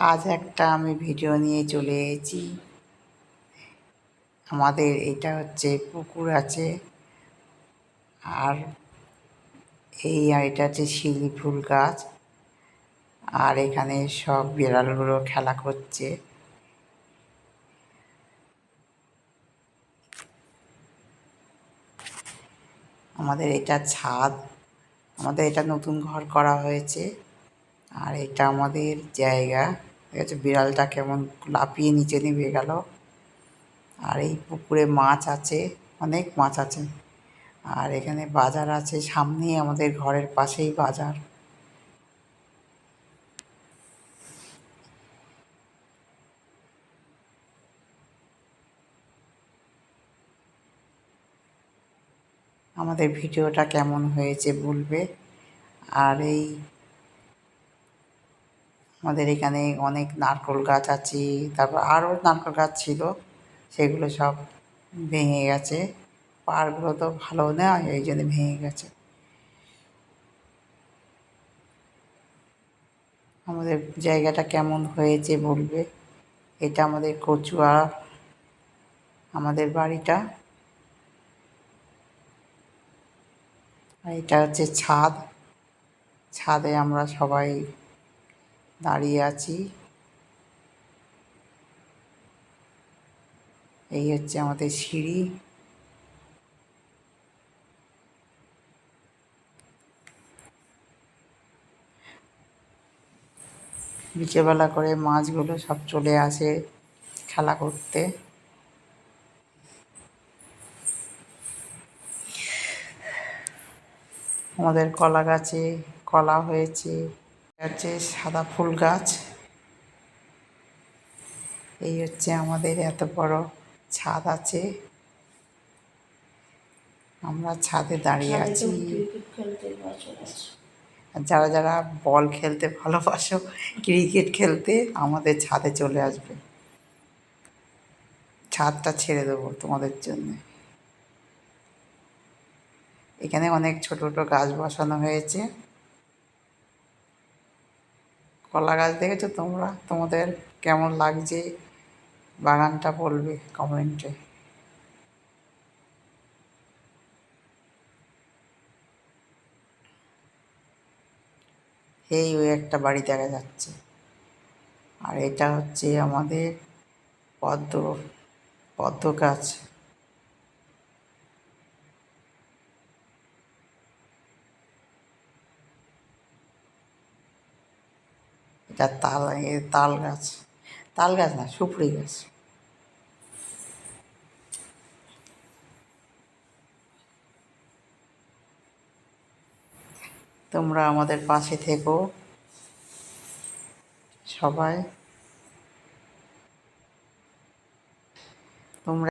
আজ একটা আমি ভিডিও নিয়ে চলে এসেছি। আমাদের এটা হচ্ছে পুকুর আছে। আর এই এটা হচ্ছে শিলি ফুল গাছ। আর এখানে সব বিড়ালগুলো খেলা করছে। আমাদের এটা ছাদ। আমাদের এটা নতুন ঘর করা হয়েছে। আর এটা আমাদের জায়গা। ঠিক আছে, বিড়ালটা কেমন লাফিয়ে নিচে নেমে গেল। আর এই পুকুরে মাছ আছে, অনেক মাছ আছে। আর এখানে বাজার আছে, সামনেই আমাদের ঘরের পাশেই বাজার। আমাদের ভিডিওটা কেমন হয়েছে বলবে। আর এই আমাদের এখানে অনেক নারকোল গাছ আছে, তারপর আরও নারকোল গাছ ছিল, সেগুলো সব ভেঙে গেছে। পাহাড়গুলো তো ভালো না, এই জন্য ভেঙে গেছে। আমাদের জায়গাটা কেমন হয়েছে বলবে? এটা আমাদের কচুয়া, আমাদের বাড়িটা। এটা হচ্ছে ছাদ। ছাদে আমরা সবাই দাঁড়িয়ে আছি। এই হচ্ছে আমাদের সিঁড়ি। বিকেলবেলা করে মাছগুলো সব চলে আসে খেলা করতে। আমাদের কলা গাছে কলা হয়েছে। হচ্ছে সাদা ফুল গাছ। এই হচ্ছে আমাদের এত বড় ছাদ আছে। আমরা ছাদে দাঁড়িয়ে আছি। আর যারা যারা বল খেলতে ভালোবাসো ক্রিকেট খেলতে আমাদের ছাদে চলে আসবে। ছাদটা ছেড়ে দেবো তোমাদের জন্য। এখানে অনেক ছোট ছোট গাছ বসানো হয়েছে। কলা গাছ দেখেছ তোমরা? তোমাদের কেমন লাগছে? বাগানটা বলবে কমেন্টে। এই ওই একটা বাড়ি দেখা যাচ্ছে। আর এটা হচ্ছে আমাদের পদ্ম পদ্ম গাছ। এটা তাল তাল গাছ। তাল গাছ না, সুপুরি গাছ। তোমরা আমাদের পাশে থেকো। সবাই। তোমরা